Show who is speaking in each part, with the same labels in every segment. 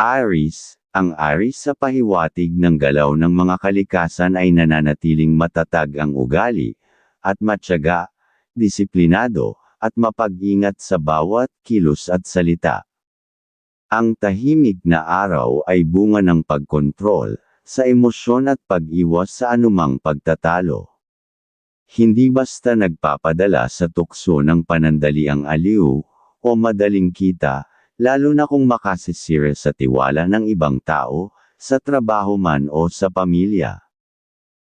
Speaker 1: Aries, ang Aries sa pahiwatig ng galaw ng mga kalikasan ay nananatiling matatag ang ugali, at matyaga, disiplinado, at mapag-ingat sa bawat kilos at salita. Ang tahimik na araw ay bunga ng pagkontrol, sa emosyon at pag-iwas sa anumang pagtatalo. Hindi basta nagpapadala sa tukso ng panandaliang aliw, o madaling kita, lalo na kung makasisira sa tiwala ng ibang tao, sa trabaho man o sa pamilya.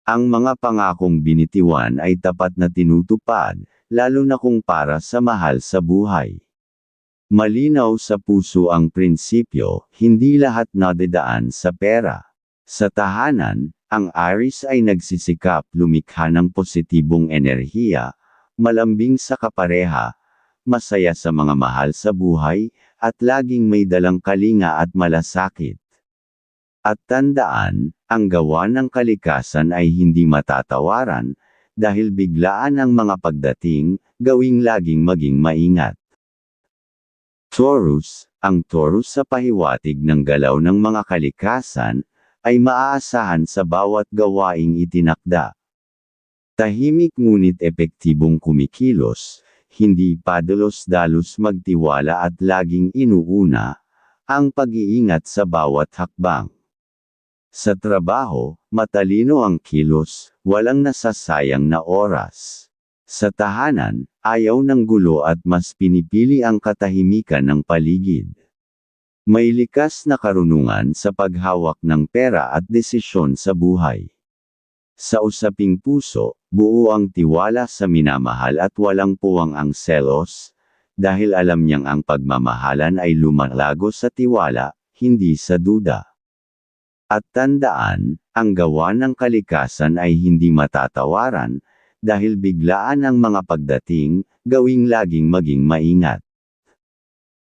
Speaker 1: Ang mga pangakong binitiwan ay tapat na tinutupad, lalo na kung para sa mahal sa buhay. Malinaw sa puso ang prinsipyo, hindi lahat nadedaan sa pera. Sa tahanan, ang Aries ay nagsisikap lumikha ng positibong enerhiya, malambing sa kapareha, masaya sa mga mahal sa buhay, at laging may dalang kalinga at malasakit. At tandaan, ang gawa ng kalikasan ay hindi matatawaran, dahil biglaan ang mga pagdating, gawing laging maging maingat. Taurus, ang Taurus sa pahiwatig ng galaw ng mga kalikasan, ay maaasahan sa bawat gawaing itinakda. Tahimik ngunit epektibong kumikilos, hindi padalos-dalos magtiwala at laging inuuna, ang pag-iingat sa bawat hakbang. Sa trabaho, matalino ang kilos, walang nasasayang na oras. Sa tahanan, ayaw ng gulo at mas pinipili ang katahimikan ng paligid. May likas na karunungan sa paghawak ng pera at desisyon sa buhay. Sa usaping puso, buo ang tiwala sa minamahal at walang puwang ang selos, dahil alam niyang ang pagmamahalan ay lumalago sa tiwala, hindi sa duda. At tandaan, ang gawa ng kalikasan ay hindi matatawaran, dahil biglaan ang mga pagdating, gawing laging maging maingat.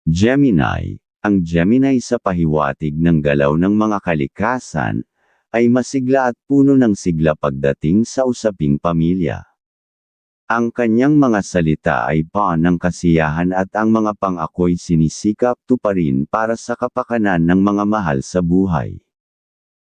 Speaker 1: Gemini, ang Gemini sa pahiwatig ng galaw ng mga kalikasan, ay masigla at puno ng sigla pagdating sa usaping pamilya. Ang kanyang mga salita ay pa ng kasiyahan at ang mga pangako'y sinisikap tuparin para sa kapakanan ng mga mahal sa buhay.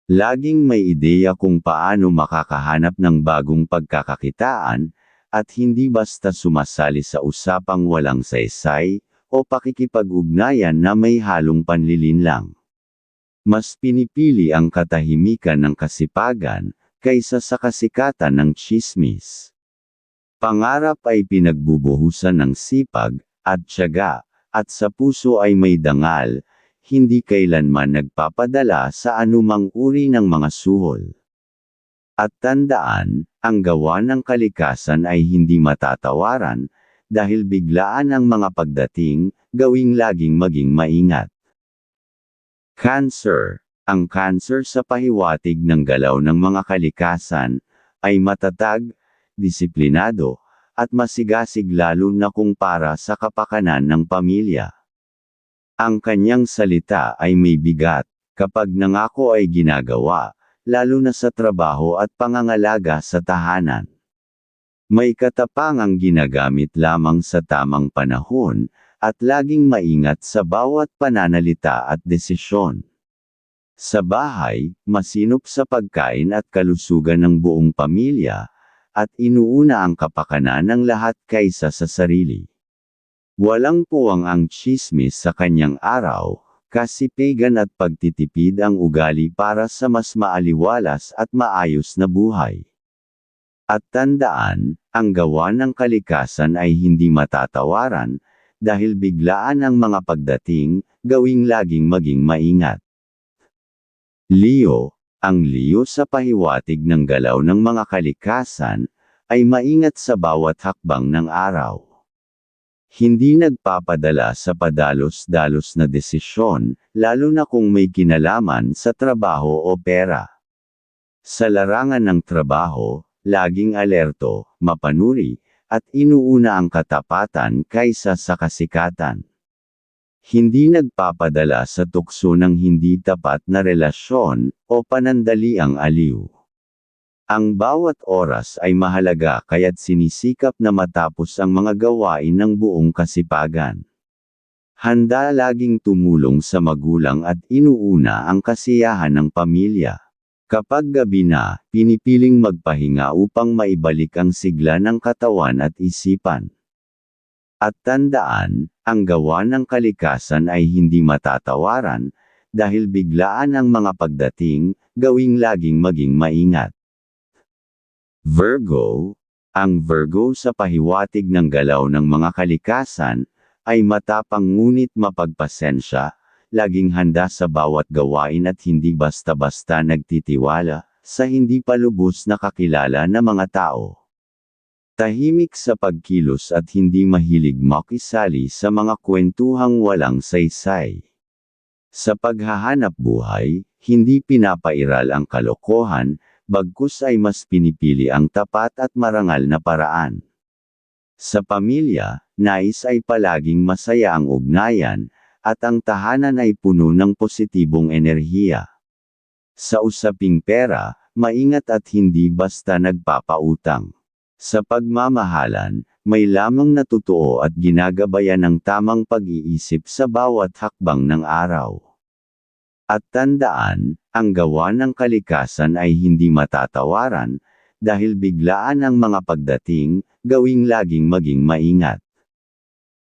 Speaker 1: Laging may ideya kung paano makakahanap ng bagong pagkakakitaan, at hindi basta sumasali sa usapang walang saysay, o pakikipag-ugnayan na may halong panlilinlang. Mas pinipili ang katahimikan ng kasipagan, kaysa sa kasikatan ng chismis. Pangarap ay pinagbubuhusan ng sipag, at tiyaga, at sa puso ay may dangal, hindi kailanman nagpapadala sa anumang uri ng mga suhol. At tandaan, ang gawa ng kalikasan ay hindi matatawaran, dahil biglaan ang mga pagdating, gawing laging maging maingat. Cancer Ang cancer sa pahiwatig ng galaw ng mga kalikasan, ay matatag, disiplinado, at masigasig lalo na kung para sa kapakanan ng pamilya. Ang kanyang salita ay may bigat, kapag nangako ay ginagawa, lalo na sa trabaho at pangangalaga sa tahanan. May katapangang ginagamit lamang sa tamang panahon, at laging maingat sa bawat pananalita at desisyon. Sa bahay, masinop sa pagkain at kalusugan ng buong pamilya, at inuuna ang kapakanan ng lahat kaysa sa sarili. Walang puwang ang chismis sa kanyang araw, kasipigan at pagtitipid ang ugali para sa mas maaliwalas at maayos na buhay. At tandaan, ang gawa ng kalikasan ay hindi matatawaran, dahil biglaan ang mga pagdating, gawing laging maging maingat. Leo, ang Leo sa pahiwatig ng galaw ng mga kalikasan, ay maingat sa bawat hakbang ng araw. Hindi nagpapadala sa padalos-dalos na desisyon, lalo na kung may kinalaman sa trabaho o pera. Sa larangan ng trabaho, laging alerto, mapanuri, at inuuna ang katapatan kaysa sa kasikatan. Hindi nagpapadala sa tukso ng hindi tapat na relasyon, o panandaliang aliw. Ang bawat oras ay mahalaga kaya't sinisikap na matapos ang mga gawain ng buong kasipagan. Handa laging tumulong sa magulang at inuuna ang kasiyahan ng pamilya. Kapag gabi na, pinipiling magpahinga upang maibalik ang sigla ng katawan at isipan. At tandaan, ang gawa ng kalikasan ay hindi matatawaran, dahil biglaan ang mga pagdating, gawing laging maging maingat. Virgo, ang Virgo sa pahiwatig ng galaw ng mga kalikasan, ay matapang ngunit mapagpasensya, laging handa sa bawat gawain at hindi basta-basta nagtitiwala, sa hindi pa lubos nakakilala na mga tao. Tahimik sa pagkilos at hindi mahilig makisali sa mga kwentuhang walang saysay. Sa paghahanap buhay, hindi pinapairal ang kalokohan, bagkus ay mas pinipili ang tapat at marangal na paraan. Sa pamilya, nais ay palaging masaya ang ugnayan, at ang tahanan ay puno ng positibong enerhiya. Sa usaping pera, maingat at hindi basta nagpapautang. Sa pagmamahalan, may lamang na totoo at ginagabayan ng tamang pag-iisip sa bawat hakbang ng araw. At tandaan, ang gawa ng kalikasan ay hindi matatawaran, dahil biglaan ang mga pagdating, gawing laging maging maingat.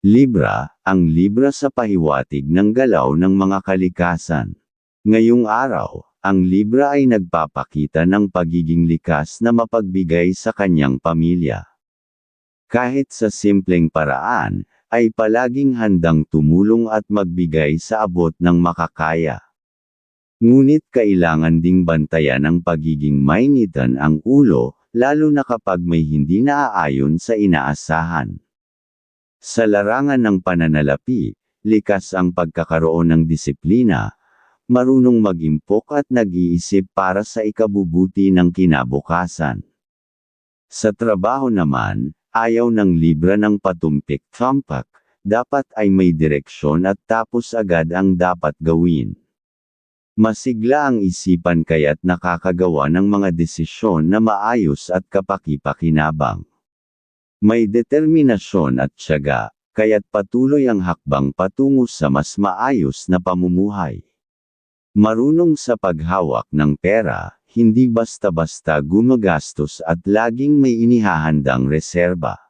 Speaker 1: Libra, ang Libra sa pahiwatig ng galaw ng mga kalikasan. Ngayong araw, ang Libra ay nagpapakita ng pagiging likas na mapagbigay sa kanyang pamilya. Kahit sa simpleng paraan, ay palaging handang tumulong at magbigay sa abot ng makakaya. Ngunit kailangan ding bantayan ang pagiging mainitan ang ulo, lalo na kapag may hindi naaayon sa inaasahan. Sa larangan ng pananalapi, likas ang pagkakaroon ng disiplina, marunong mag-impok at nag-iisip para sa ikabubuti ng kinabukasan. Sa trabaho naman, ayaw ng libra ng patumpik-tampak, dapat ay may direksyon at tapos agad ang dapat gawin. Masigla ang isipan kaya't nakakagawa ng mga desisyon na maayos at kapaki-pakinabang. May determinasyon at tiyaga, kaya't patuloy ang hakbang patungo sa mas maayos na pamumuhay. Marunong sa paghawak ng pera, hindi basta-basta gumagastos at laging may inihahandang reserba.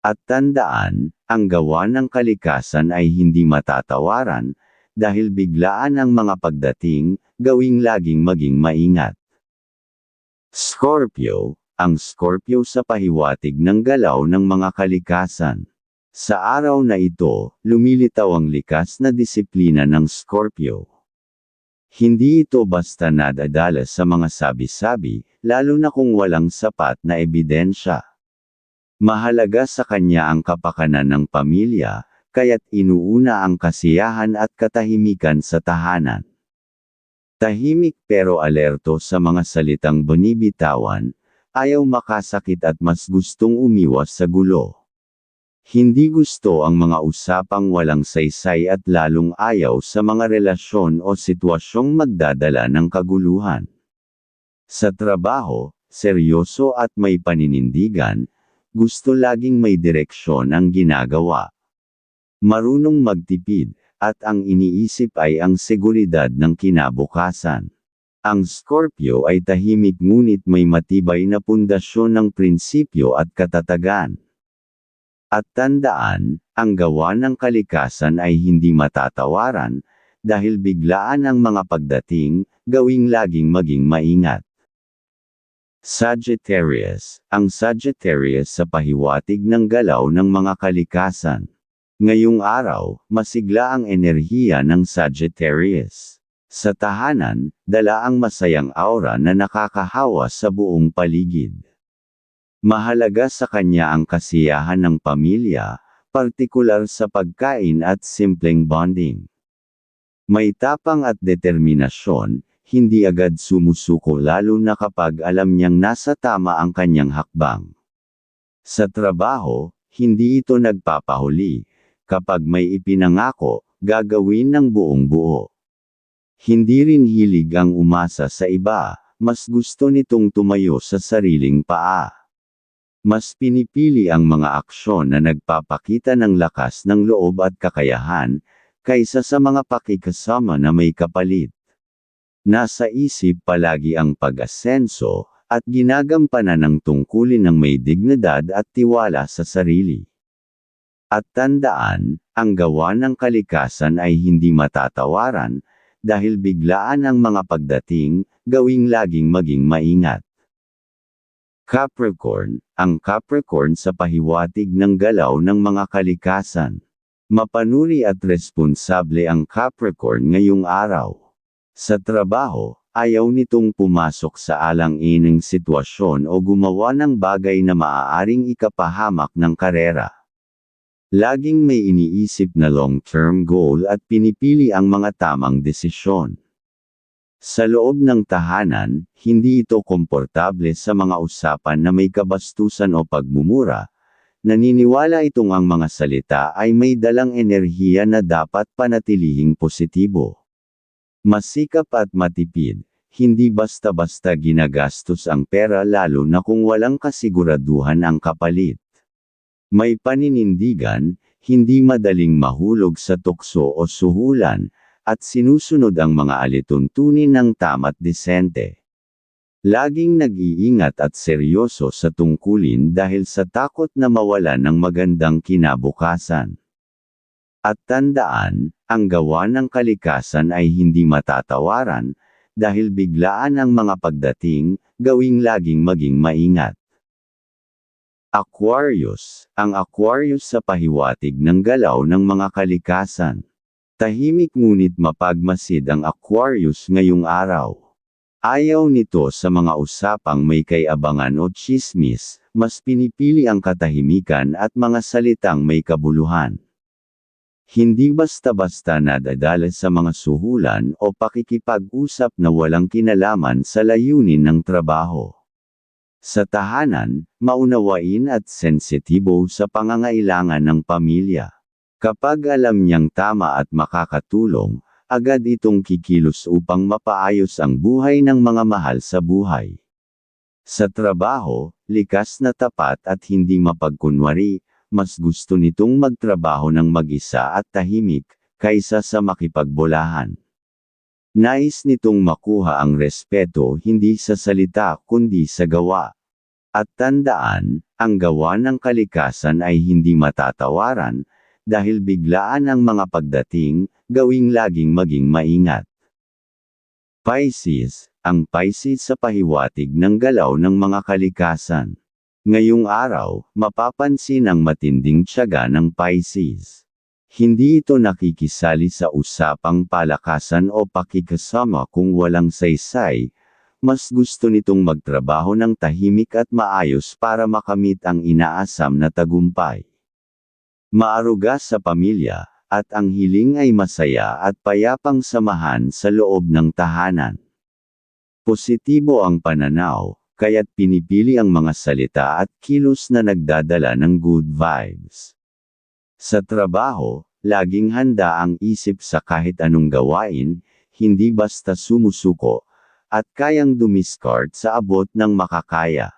Speaker 1: At tandaan, ang gawa ng kalikasan ay hindi matatawaran, dahil biglaan ang mga pagdating, gawing laging maging maingat. Scorpio, ang Scorpio sa pahiwatig ng galaw ng mga kalikasan. Sa araw na ito, lumilitaw ang likas na disiplina ng Scorpio. Hindi ito basta nadadala sa mga sabi-sabi, lalo na kung walang sapat na ebidensya. Mahalaga sa kanya ang kapakanan ng pamilya, kaya't inuuna ang kasiyahan at katahimikan sa tahanan. Tahimik pero alerto sa mga salitang binibitawan, ayaw makasakit at mas gustong umiwas sa gulo. Hindi gusto ang mga usapang walang saysay at lalong ayaw sa mga relasyon o sitwasyong magdadala ng kaguluhan. Sa trabaho, seryoso at may paninindigan, gusto laging may direksyon ang ginagawa. Marunong magtipid, at ang iniisip ay ang seguridad ng kinabukasan. Ang Scorpio ay tahimik ngunit may matibay na pundasyon ng prinsipyo at katatagan. At tandaan, ang gawa ng kalikasan ay hindi matatawaran, dahil biglaan ang mga pagdating, gawing laging maging maingat. Sagittarius, ang Sagittarius sa pahiwatig ng galaw ng mga kalikasan. Ngayong araw, masigla ang enerhiya ng Sagittarius. Sa tahanan, dala ang masayang aura na nakakahawa sa buong paligid. Mahalaga sa kanya ang kasiyahan ng pamilya, partikular sa pagkain at simpleng bonding. May tapang at determinasyon, hindi agad sumusuko lalo na kapag alam niyang nasa tama ang kanyang hakbang. Sa trabaho, hindi ito nagpapahuli, Kapag may ipinangako, gagawin ng buong buo. Hindi rin hilig ang umasa sa iba, mas gusto nitong tumayo sa sariling paa. Mas pinipili ang mga aksyon na nagpapakita ng lakas ng loob at kakayahan, kaysa sa mga pakikasama na may kapalit. Nasa isip palagi ang pag-asenso, at ginagampanan ng tungkulin ng may dignidad at tiwala sa sarili. At tandaan, ang gawa ng kalikasan ay hindi matatawaran, dahil biglaan ang mga pagdating, gawing laging maging maingat. Capricorn, ang Capricorn sa pahiwatig ng galaw ng mga kalikasan. Mapanuri at responsable ang Capricorn ngayong araw. Sa trabaho, ayaw nitong pumasok sa alang-ining sitwasyon o gumawa ng bagay na maaaring ikapahamak ng karera. Laging may iniisip na long-term goal at pinipili ang mga tamang desisyon. Sa loob ng tahanan, hindi ito komportable sa mga usapan na may kabastusan o pagmumura. Naniniwala itong ang mga salita ay may dalang enerhiya na dapat panatilihing positibo. Masikap at matipid, hindi basta-basta ginagastos ang pera lalo na kung walang kasiguraduhan ang kapalit. May paninindigan, hindi madaling mahulog sa tukso o suhulan, at sinusunod ang mga alituntunin ng tama't disente. Laging nag-iingat at seryoso sa tungkulin dahil sa takot na mawalan ng magandang kinabukasan. At tandaan, ang gawa ng kalikasan ay hindi matatawaran, dahil biglaan ang mga pagdating, gawing laging maging maingat. Aquarius, ang Aquarius sa pahiwatig ng galaw ng mga kalikasan. Tahimik ngunit mapagmasid ang Aquarius ngayong araw. Ayaw nito sa mga usapang may kayabangan o chismis, mas pinipili ang katahimikan at mga salitang may kabuluhan. Hindi basta-basta nadadala sa mga suhulan o pakikipag-usap na walang kinalaman sa layunin ng trabaho. Sa tahanan, maunawain at sensitibo sa pangangailangan ng pamilya. Kapag alam niyang tama at makakatulong, agad itong kikilos upang mapaayos ang buhay ng mga mahal sa buhay. Sa trabaho, likas na tapat at hindi mapagkunwari, mas gusto nitong magtrabaho ng mag-isa at tahimik, kaysa sa makipagbolahan. Nais nitong makuha ang respeto hindi sa salita kundi sa gawa. At tandaan, ang gawa ng kalikasan ay hindi matatawaran, dahil biglaan ang mga pagdating, gawing laging maging maingat. Pisces, ang Pisces sa pahiwatig ng galaw ng mga kalikasan. Ngayong araw, mapapansin ang matinding tiyaga ng Pisces. Hindi ito nakikisali sa usapang palakasan o pakikasama kung walang saysay, mas gusto nitong magtrabaho ng tahimik at maayos para makamit ang inaasam na tagumpay. Maaruga sa pamilya, at ang hiling ay masaya at payapang samahan sa loob ng tahanan. Positibo ang pananaw, kaya't pinipili ang mga salita at kilos na nagdadala ng good vibes. Sa trabaho, laging handa ang isip sa kahit anong gawain, hindi basta sumusuko, at kayang dumiskard sa abot ng makakaya.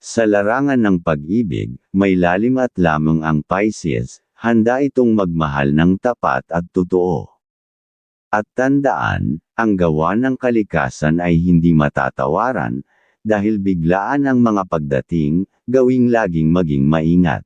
Speaker 1: Sa larangan ng pag-ibig, may lalim at lamang ang Pisces, handa itong magmahal ng tapat at totoo. At tandaan, ang gawa ng kalikasan ay hindi matatawaran, dahil biglaan ang mga pagdating, gawing laging maging maingat.